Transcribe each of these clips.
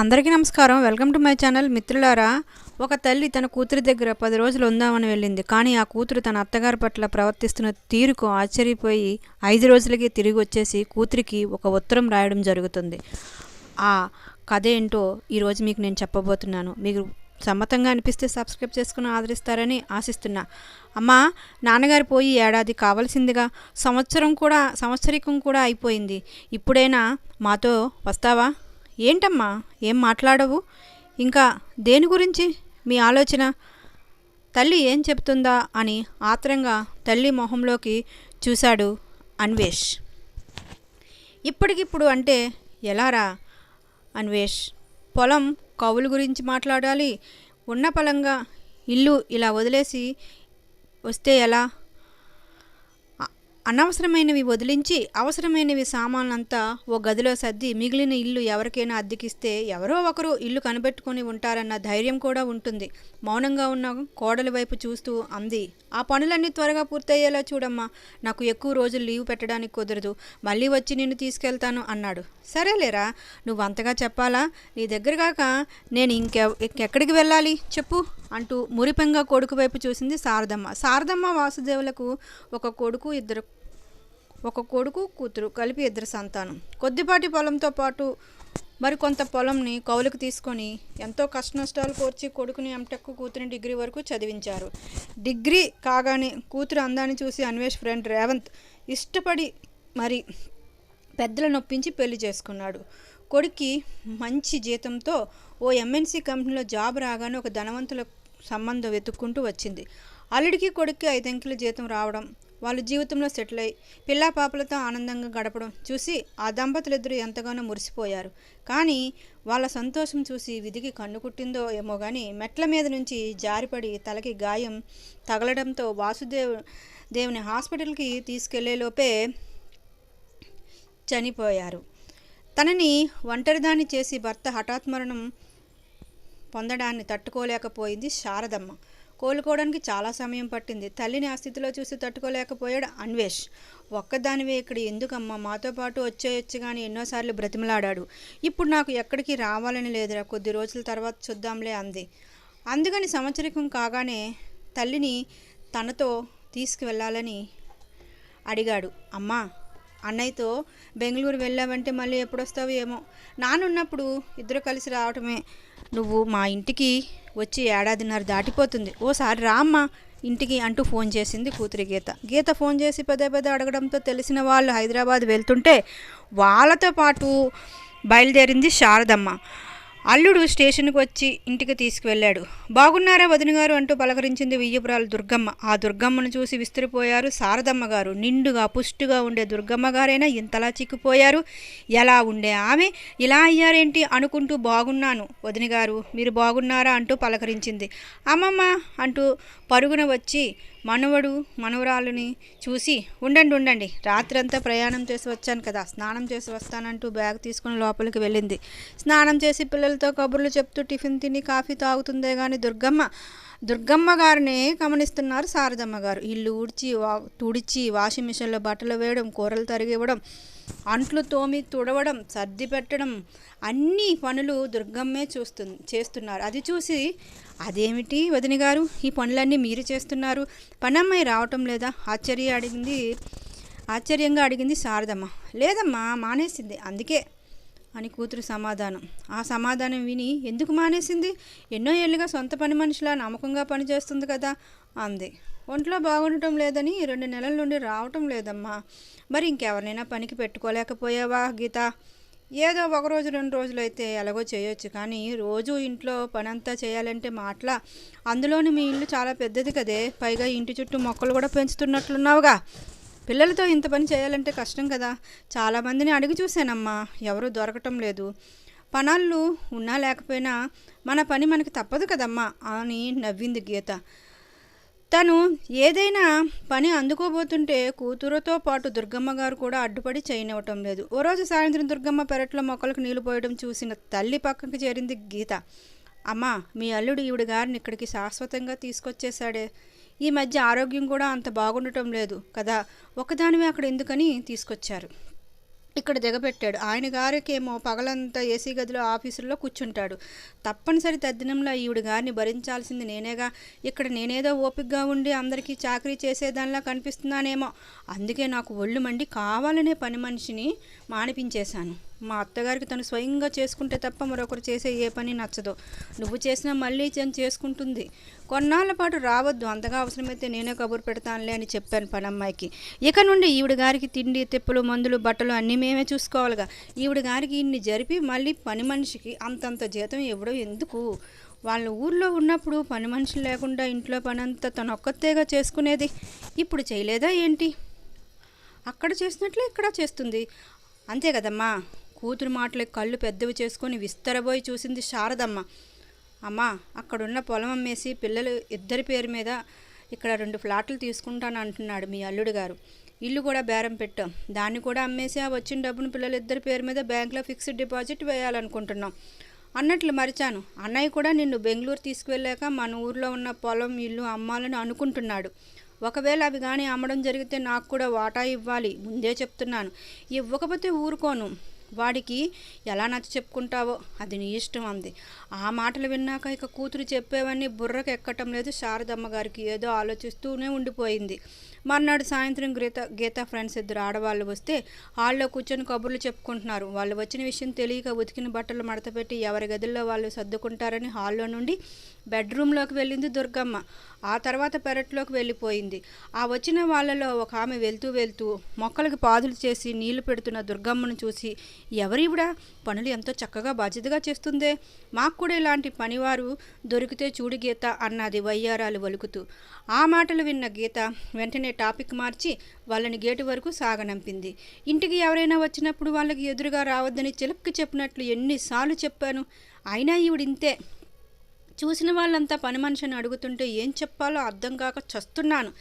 అందరికీ నమస్కారం. Welcome to my channel మిత్రులారా. ఒక తల్లి తన కూతురి దగ్గర పది రోజులు ఉందామని వెళ్ళింది. కానీ ఆ కూతురు తన అత్తగారి పట్ల ప్రవర్తిస్తున్న తీరుకు ఆశ్చర్యపోయి ఐదు రోజులకి తిరిగి వచ్చేసి కూతురికి ఒక ఉత్తరం రాయడం జరుగుతుంది. ఆ కథ ఏంటో ఈరోజు మీకు నేను చెప్పబోతున్నాను. మీకు సమ్మతంగా అనిపిస్తే సబ్స్క్రైబ్ చేసుకుని ఆదరిస్తారని ఆశిస్తున్నా. అమ్మా నాన్నగారు పోయి ఏడాది కావలసిందిగా సంవత్సరం కూడా సంవత్సరికం కూడా అయిపోయింది. ఇప్పుడైనా మాతో వస్తావా? ఏంటమ్మా? ఏం మాట్లాడవు? ఇంకా దేని గురించి? మీ ఆలోచన? తల్లి ఏం చెప్తుందా? అని ఆత్రంగా తల్లి మొహంలోకి చూశాడు అన్వేష్. ఇప్పటికిప్పుడు అంటే ఎలారా అన్వేష్? పొలం కవులు గురించి మాట్లాడాలి. ఉన్న పొలంగా ఇల్లు ఇలా వదిలేసి వస్తే ఎలా? అనవసరమైనవి వదిలించి అవసరమైనవి సామాన్లంతా ఓ గదిలో సర్ది మిగిలిన ఇల్లు ఎవరికైనా అద్దెకిస్తే ఎవరో ఒకరు ఇల్లు కనిపెట్టుకొని ఉంటారన్న ధైర్యం కూడా ఉంటుంది. మౌనంగా ఉన్న కోడలి వైపు చూస్తూ అంది ఆ పనులన్నీ త్వరగా పూర్తయ్యేలా చూడమ్మా. నాకు ఎక్కువ రోజులు లీవ్ పెట్టడానికి కుదరదు. మళ్ళీ వచ్చి నిన్ను తీసుకెళ్తాను అన్నాడు. సరేలేరా నువ్వు అంతగా చెప్పాలా? నీ దగ్గర కాక నేను ఇంకె ఇంకెక్కడికి వెళ్ళాలి? చెప్పు. అంటూ మురిపెంగా కొడుకు వైపు చూసింది శారదమ్మ. శారదమ్మ వాసుదేవులకు ఒక కొడుకు ఇద్దరు ఒక కొడుకు కూతురు కలిపి ఇద్దరు సంతానం. కొద్దిపాటి పొలంతో పాటు మరికొంత పొలంని కౌలుకు తీసుకొని ఎంతో కష్ట నష్టాలు కోర్చి కొడుకుని ఎంటెక్ కూతురిని డిగ్రీ వరకు చదివించారు. డిగ్రీ కాగానే కూతురు అందాన్ని చూసి అన్వేష్ ఫ్రెండ్ రేవంత్ ఇష్టపడి మరి పెద్దలను నొప్పించి పెళ్ళి చేసుకున్నాడు. కొడుక్కి మంచి జీతంతో ఓ ఎంఎన్సీ కంపెనీలో జాబ్ రాగానే ఒక ధనవంతుల సంబంధం వెతుక్కుంటూ వచ్చింది. అల్లుడికి కొడుక్కి ఐదంకెల జీతం రావడం వాళ్ళ జీవితంలో సెటిల్ అయి పిల్లా పాపలతో ఆనందంగా గడపడం చూసి ఆ దంపతులిద్దరూ ఎంతగానో మురిసిపోయారు. కానీ వాళ్ళ సంతోషం చూసి విధికి కన్ను కుట్టిందో ఏమో కానీ మెట్ల మీద నుంచి జారిపడి తలకి గాయం తగలడంతో వాసుదేవ్ దేవుని హాస్పిటల్కి తీసుకెళ్ళేలోపే చనిపోయారు. తనని ఒంటరిదాన్ని చేసి భర్త హఠాత్మరణం పొందడాన్ని తట్టుకోలేకపోయింది శారదమ్మ. కోలుకోవడానికి చాలా సమయం పట్టింది. తల్లిని ఆ స్థితిలో చూసి తట్టుకోలేకపోయాడు అన్వేష్. ఒక్కదానివే ఇక్కడ ఎందుకమ్మా? మాతో పాటు వచ్చేయచ్చు కానీ ఎన్నోసార్లు బ్రతిమలాడాడు. ఇప్పుడు నాకు ఎక్కడికి రావాలని లేదురా. కొద్ది రోజుల తర్వాత చూద్దాంలే అంది. అందుకని సంవత్సరికం కాగానే తల్లిని తనతో తీసుకువెళ్ళాలని అడిగాడు. అమ్మా అన్నయ్యతో బెంగళూరు వెళ్ళావంటే మళ్ళీ ఎప్పుడు ఏమో. నానున్నప్పుడు ఇద్దరు కలిసి రావటమే. నువ్వు మా ఇంటికి వచ్చి ఏడాదిన్నర దాటిపోతుంది. ఓసారి రామ్మా ఇంటికి అంటూ ఫోన్ చేసింది కూతురి గీత. గీత ఫోన్ చేసి పదే పదే అడగడంతో తెలిసిన వాళ్ళు హైదరాబాద్ వెళ్తుంటే వాళ్ళతో పాటు బయలుదేరింది శారదమ్మ. అల్లుడు స్టేషన్కి వచ్చి ఇంటికి తీసుకువెళ్ళాడు. బాగున్నారా వదిన గారు? అంటూ పలకరించింది వియ్యపురాలు దుర్గమ్మ. ఆ దుర్గమ్మను చూసి విసిరిపోయారు శారదమ్మ గారు. నిండుగా పుష్టిగా ఉండే దుర్గమ్మ గారైనా ఇంతలా చిక్కిపోయారు. ఎలా ఉండే ఆమె? ఇలా అయ్యారేంటి అనుకుంటూ బాగున్నాను వదిన గారు మీరు బాగున్నారా? అంటూ పలకరించింది. అమ్మమ్మ అంటూ పరుగున వచ్చి మనవడు మనవరాలుని చూసి ఉండండి ఉండండి. రాత్రంతా ప్రయాణం చేసి వచ్చాను కదా. స్నానం చేసి వస్తానంటూ బ్యాగ్ తీసుకుని లోపలికి వెళ్ళింది. స్నానం చేసి పిల్లలతో కబుర్లు చెప్తూ టిఫిన్ తిని కాఫీ తాగుతుందే కానీ దుర్గమ్మ దుర్గమ్మ గారిని గమనిస్తున్నారు శారదమ్మ గారు. ఇల్లు ఊడ్చి వా తుడిచి వాషింగ్ మిషన్లో బట్టలు వేయడం కూరలు తరిగివ్వడం అంట్లు తోమి తుడవడం సర్ది పెట్టడం అన్ని పనులు దుర్గమ్మే చూస్తుంది చేస్తున్నారు. అది చూసి అదేమిటి వదిన గారు? ఈ పనులన్నీ మీరు చేస్తున్నారు. పనమ్మాయి రావటం లేదా? ఆశ్చర్య అడిగింది ఆశ్చర్యంగా అడిగింది శారదమ్మ. లేదమ్మా మానేసింది. అందుకే అని కూతురు సమాధానం. ఆ సమాధానం విని ఎందుకు మానేసింది? ఎన్నో ఏళ్ళుగా సొంత పని మనిషిలా నమ్మకంగా పనిచేస్తుంది కదా అంది. ఒంట్లో బాగుండటం లేదని రెండు నెలల నుండి రావటం లేదమ్మా. మరి ఇంకెవరినైనా పనికి పెట్టుకోలేకపోయావా గీత? ఏదో ఒక రోజు రెండు రోజులు అయితే ఎలాగో చేయొచ్చు కానీ రోజు ఇంట్లో పనంతా చేయాలంటే మాటల అందులోని మీ ఇల్లు చాలా పెద్దది కదే. పైగా ఇంటి చుట్టూ మొక్కలు కూడా పెంచుతున్నట్లున్నావుగా. పిల్లలతో ఇంత పని చేయాలంటే కష్టం కదా. చాలామందిని అడిగి చూశానమ్మా. ఎవరూ దొరకటం లేదు. పనాళ్ళు ఉన్నా లేకపోయినా మన పని మనకి తప్పదు కదమ్మా అని నవ్వింది గీత. తను ఏదైనా పని అందుకోబోతుంటే కూతురుతో పాటు దుర్గమ్మ గారు కూడా అడ్డుపడి చేయనివ్వటం లేదు. ఓ రోజు సాయంత్రం దుర్గమ్మ పెరట్లో మొక్కలకు నీళ్ళు పోయడం చూసిన తల్లి పక్కకి చేరింది గీత. అమ్మా మీ అల్లుడు ఈవిడ గారిని ఇక్కడికి శాశ్వతంగా తీసుకొచ్చేశాడే. ఈ మధ్య ఆరోగ్యం కూడా అంత బాగుండటం లేదు కదా. ఒకదానివే అక్కడ ఎందుకని తీసుకొచ్చారు? ఇక్కడ దిగబెట్టాడు. ఆయన గారికేమో పగలంతా ఏసీ గదిలో ఆఫీసుల్లో కూర్చుంటాడు. తప్పనిసరి తద్దినంలో ఈవిడ గారిని భరించాల్సింది నేనేగా. ఇక్కడ నేనేదో ఓపికగా ఉండి అందరికీ చాకరీ చేసేదానిలా కనిపిస్తున్నానేమో. అందుకే నాకు ఒళ్ళు మండి కావాలనే పని మనిషిని మానిపించేశాను. మా అత్తగారికి తను స్వయంగా చేసుకుంటే తప్ప మరొకరు చేసే ఏ పని నచ్చదు. నువ్వు చేసినా మళ్ళీ తను చేసుకుంటుంది. కొన్నాళ్ళ పాటు రావద్దు అంతగా అవసరమైతే నేనే కబురు పెడతానులే అని చెప్పాను పనమ్మాయికి. ఇక నుండి ఈవిడ గారికి తిండి తిప్పులు మందులు బట్టలు అన్నీ మేమే చూసుకోవాలిగా. ఈవిడ గారికి ఇన్ని జరిపి మళ్ళీ పని మనిషికి అంతంత జీతం ఇవ్వడం ఎందుకు? వాళ్ళ ఊర్లో ఉన్నప్పుడు పని మనుషులు లేకుండా ఇంట్లో పనంతా తను ఒక్కతేగా చేసుకునేది ఇప్పుడు చేయలేదా ఏంటి? అక్కడ చేసినట్లే ఇక్కడ చేస్తుంది. అంతే కదమ్మా. కూతురు మాటలకి కళ్ళు పెద్దవి చేసుకొని విస్తరబోయి చూసింది శారదమ్మ. అమ్మా అక్కడున్న పొలం అమ్మేసి పిల్లలు ఇద్దరి పేరు మీద ఇక్కడ రెండు ఫ్లాట్లు తీసుకుంటాను అంటున్నాడు మీ అల్లుడు గారు. ఇల్లు కూడా బేరం పెట్టాం. దాన్ని కూడా అమ్మేసి ఆ వచ్చిన డబ్బును పిల్లలు ఇద్దరి పేరు మీద బ్యాంక్లో ఫిక్స్డ్ డిపాజిట్ వేయాలనుకుంటున్నాం. అన్నట్లు మరిచాను. అన్నయ్య కూడా నిన్ను బెంగళూరు తీసుకువెళ్ళాక మన ఊర్లో ఉన్న పొలం ఇల్లు అమ్మాలని అనుకుంటున్నాడు. ఒకవేళ అవి కానీ అమ్మడం జరిగితే నాకు కూడా వాటా ఇవ్వాలి. ముందే చెప్తున్నాను. ఇవ్వకపోతే ఊరుకోను. వాడికి ఎలా నచ్చ చెప్పుకుంటావో అది నీ ఇష్టం అంది. ఆ మాటలు విన్నాక ఇక కూతురు చెప్పేవన్నీ బుర్రకు ఎక్కటం లేదు. శారదమ్మ గారికి ఏదో ఆలోచిస్తూనే ఉండిపోయింది. మర్నాడు సాయంత్రం గీత గీత ఫ్రెండ్స్ ఇద్దరు ఆడవాళ్ళు వస్తే హాల్లో కూర్చొని కబుర్లు చెప్పుకుంటున్నారు. వాళ్ళు వచ్చిన విషయం తెలియక ఉతికిన బట్టలు మడతపెట్టి ఎవరి గదుల్లో వాళ్ళు సర్దుకుంటారని హాల్లో నుండి బెడ్రూమ్లోకి వెళ్ళింది దుర్గమ్మ. ఆ తర్వాత పెరట్లోకి వెళ్ళిపోయింది. ఆ వచ్చిన వాళ్ళలో ఒక ఆమె వెళ్తూ వెళ్తూ మొక్కలకి పాదులు చేసి నీళ్ళు పెడుతున్న దుర్గమ్మను చూసి ఎవరివిడ పనులు ఎంతో చక్కగా బాధ్యతగా చేస్తుందే. మాకు కూడా ఇలాంటి పనివారు దొరికితే చూడు గీత అన్నది వయ్యారాలు వలుకుతూ. ఆ మాటలు విన్న గీత వెంటనే టాపిక్ మార్చి వాళ్ళని గేటు వరకు సాగనంపింది. ఇంటికి ఎవరైనా వచ్చినప్పుడు వాళ్ళకి ఎదురుగా రావద్దని చిలక్కి చెప్పినట్లు ఎన్నిసార్లు చెప్పాను. అయినా ఈవిడింతే చూసిన వాళ్ళంతా పని మనిషిని అడుగుతుంటే ఏం చెప్పాలో అర్థం కాక చస్తున్నాను.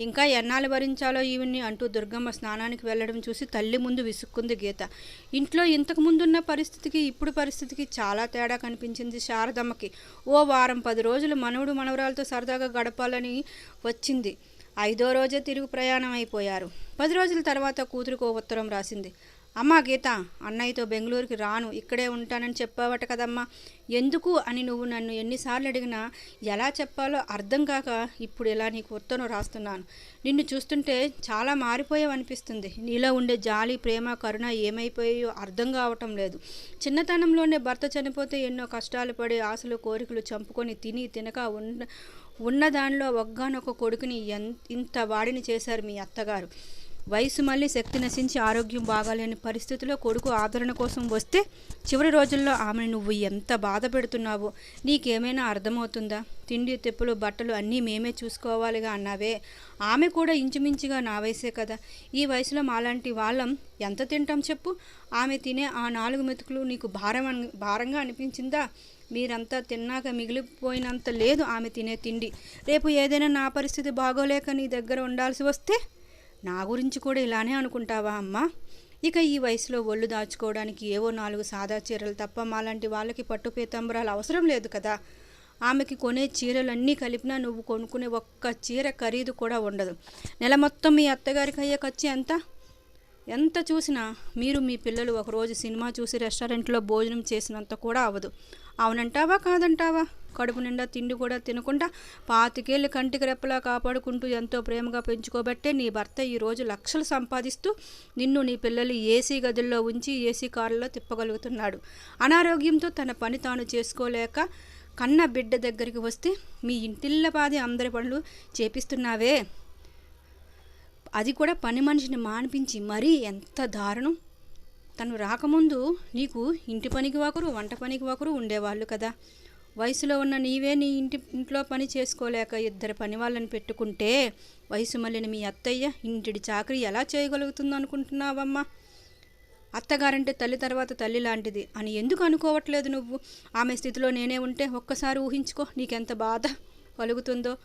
ఇంకా ఎన్నాళ్ళు భరించాలో ఈవిని అంటూ దుర్గమ్మ స్నానానికి వెళ్ళడం చూసి తల్లి ముందు విసుక్కుంది గీత. ఇంట్లో ఇంతకు ముందున్న పరిస్థితికి ఇప్పుడు పరిస్థితికి చాలా తేడా కనిపించింది శారదమ్మకి. ఓ వారం పది రోజులు మనవడు మనవరాలతో సరదాగా గడపాలని వచ్చింది. ఐదో రోజే తిరుగు ప్రయాణం అయిపోయారు. పది రోజుల తర్వాత కూతురుకు ఓ ఉత్తరం రాసింది. అమ్మా గీత అన్నయ్యతో బెంగళూరుకి రాను ఇక్కడే ఉంటానని చెప్పావట కదమ్మా. ఎందుకు అని నువ్వు నన్ను ఎన్నిసార్లు అడిగినా ఎలా చెప్పాలో అర్థం కాక ఇప్పుడు ఇలా నీకు ఉత్తరం రాస్తున్నాను. నిన్ను చూస్తుంటే చాలా మారిపోయావు అనిపిస్తుంది నీలో ఉండే జాలి ప్రేమ కరుణ ఏమైపోయాయో అర్థం కావటం లేదు. చిన్నతనంలోనే భర్త చనిపోతే ఎన్నో కష్టాలు పడి ఆశలు కోరికలు చంపుకొని తిని తినక ఉన్న ఉన్న దానిలో ఒగ్గానొక కొడుకుని ఎంత ఇంత వాడిని చేశారు మీ అత్తగారు. వయసు మళ్ళీ శక్తి నశించి ఆరోగ్యం బాగాలేని పరిస్థితిలో కొడుకు ఆదరణ కోసం వస్తే చివరి రోజుల్లో ఆమెను నువ్వు ఎంత బాధ పెడుతున్నావో? నీకేమైనా అర్థమవుతుందా? తిండి తెప్పులు బట్టలు అన్నీ మేమే చూసుకోవాలిగా అన్నావే. ఆమె కూడా ఇంచుమించుగా నా వయసే కదా. ఈ వయసులో మాలాంటి వాళ్ళం ఎంత తింటాం చెప్పు? ఆమె తినే ఆ నాలుగు మెతుకులు నీకు భారం అని భారంగా అనిపించిందా? మీరంతా తిన్నాక మిగిలిపోయినంత లేదు ఆమె తినే తిండి. రేపు ఏదైనా నా పరిస్థితి బాగోలేక నీ దగ్గర ఉండాల్సి వస్తే నా గురించి కూడా ఇలానే అనుకుంటావా అమ్మా? ఇక ఈ వయసులో ఒళ్ళు దాచుకోవడానికి ఏవో నాలుగు సాదా చీరలు తప్ప మాలాంటి వాళ్ళకి పట్టు పీతాంబరాలు అవసరం లేదు కదా. ఆమెకి కొనే చీరలన్నీ కలిపినా నువ్వు కొనుక్కునే ఒక్క చీర ఖరీదు కూడా ఉండదు. నెల మొత్తం మీ అత్తగారికి అయ్యే ఖర్చు ఎంత? ఎంత చూసినా మీరు మీ పిల్లలు ఒకరోజు సినిమా చూసి రెస్టారెంట్లో భోజనం చేసినంత కూడా అవ్వదు. అవునంటావా కాదంటావా? కడుపు నిండా తిండి కూడా తినకుండా పాతికేళ్ళు కంటికి రెప్పలా కాపాడుకుంటూ ఎంతో ప్రేమగా పెంచుకోబట్టే నీ భర్త ఈరోజు లక్షలు సంపాదిస్తూ నిన్ను నీ పిల్లలు ఏసీ గదుల్లో ఉంచి ఏసీ కారులో తిప్పగలుగుతున్నాడు. అనారోగ్యంతో తన పని తాను చేసుకోలేక కన్న బిడ్డ దగ్గరికి వస్తే మీ ఇంటిల్లపాది అందరి పనులు చేపిస్తున్నావే. అది కూడా పని మనిషిని మానిపించి మరీ ఎంత దారుణం. తను రాకముందు నీకు ఇంటి పనికి ఒకరు వంట పనికి ఒకరు ఉండేవాళ్ళు కదా. వయసులో ఉన్న నీవే నీ ఇంటి ఇంట్లో పని చేసుకోలేక ఇద్దరు పని వాళ్ళని పెట్టుకుంటే వయసు మళ్ళిన మీ అత్తయ్య ఇంటిడి చాకరీ ఎలా చేయగలుగుతుందో అనుకుంటున్నావమ్మా? అత్తగారంటే తల్లి తర్వాత తల్లి లాంటిది అని ఎందుకు అనుకోవట్లేదు నువ్వు? ఆమె స్థితిలో నేనే ఉంటే ఒక్కసారి ఊహించుకో నీకెంత బాధ కలుగుతుందో.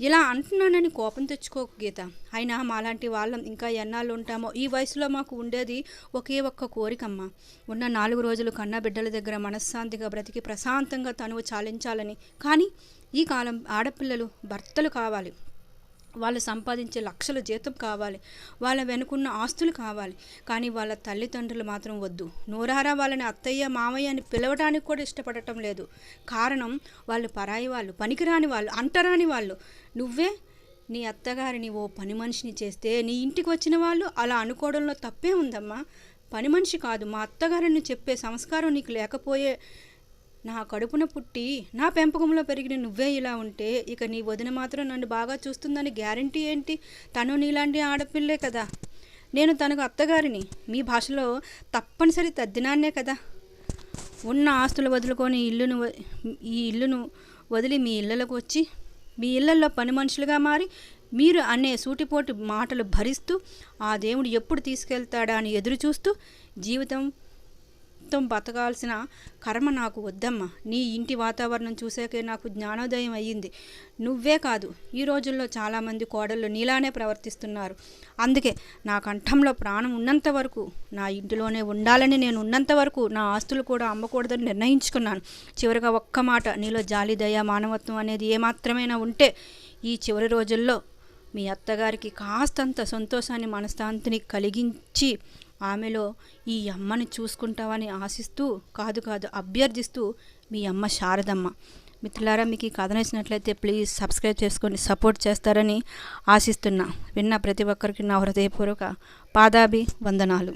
ఇలా అంటున్నానని కోపం తెచ్చుకోకు గీత. అయినా మాలాంటి వాళ్ళం ఇంకా ఎన్నాళ్ళు ఉంటామో ఈ వయసులో మాకు ఉండేది ఒకే ఒక్క కోరికమ్మ. ఉన్న నాలుగు రోజులు కన్నా బిడ్డల దగ్గర మనశ్శాంతిగా బ్రతికి ప్రశాంతంగా తనువు చాలించాలని. కానీ ఈ కాలం ఆడపిల్లలు భర్తలు కావాలి. వాళ్ళు సంపాదించే లక్షల జీతం కావాలి. వాళ్ళ వెనుకున్న ఆస్తులు కావాలి. కానీ వాళ్ళ తల్లిదండ్రులు మాత్రం వద్దు. నూరారా వాళ్ళని అత్తయ్య మామయ్య అని పిలవడానికి కూడా ఇష్టపడటం లేదు. కారణం వాళ్ళు పరాయి వాళ్ళు పనికిరాని వాళ్ళు అంటరాని వాళ్ళు. నువ్వే నీ అత్తగారిని ఓ పని మనిషిని చేస్తే నీ ఇంటికి వచ్చిన వాళ్ళు అలా అనుకోవడంలో తప్పే ఉందమ్మా. పని మనిషి కాదు. మా అత్తగారిని చెప్పే సంస్కారం నీకు లేకపోయే నా కడుపున పుట్టి నా పెంపకంలో పెరిగిన నువ్వే ఇలా ఉంటే ఇక నీ వదిన మాత్రం నన్ను బాగా చూస్తుందని గ్యారంటీ ఏంటి? తను నీలాంటి ఆడపిల్లే కదా. నేను తనకు అత్తగారిని. మీ భాషలో తప్పనిసరి తద్దినాన్నే కదా. ఉన్న ఆస్తులు వదులుకొని ఇల్లును వ- ఈ ఇల్లును వదిలి మీ ఇళ్ళలకు వచ్చి మీ ఇళ్ళలో పని మనుషులుగా మారి మీరు అనే సూటిపోటి మాటలు భరిస్తూ ఆ దేవుడు ఎప్పుడు తీసుకెళ్తాడా అని ఎదురు చూస్తూ జీవితం మొత్తం బతకాల్సిన కర్మ నాకు వద్దమ్మా. నీ ఇంటి వాతావరణం చూసాకే నాకు జ్ఞానోదయం అయ్యింది. నువ్వే కాదు ఈ రోజుల్లో చాలామంది కోడళ్ళు నీలానే ప్రవర్తిస్తున్నారు. అందుకే నా కంఠంలో ప్రాణం ఉన్నంత వరకు నా ఇంటిలోనే ఉండాలని నేను ఉన్నంత వరకు నా ఆస్తులు కూడా అమ్మకూడదని నిర్ణయించుకున్నాను. చివరిగా ఒక్క మాట నీలో జాలి దయ మానవత్వం అనేది ఏమాత్రమైనా ఉంటే ఈ చివరి రోజుల్లో మీ అత్తగారికి కాస్తంత సంతోషాన్ని మనస్తాంతిని కలిగించి ఆమెలో ఈ అమ్మని చూసుకుంటావని ఆశిస్తూ కాదు కాదు అభ్యర్థిస్తూ మీ అమ్మ శారదమ్మ. మిత్రులారా మీకు ఈ కథ నచ్చినట్లయితే ప్లీజ్ సబ్స్క్రైబ్ చేసుకొని సపోర్ట్ చేస్తారని ఆశిస్తున్నా. విన్న ప్రతి ఒక్కరికి నా హృదయపూర్వక పాదాభి వందనాలు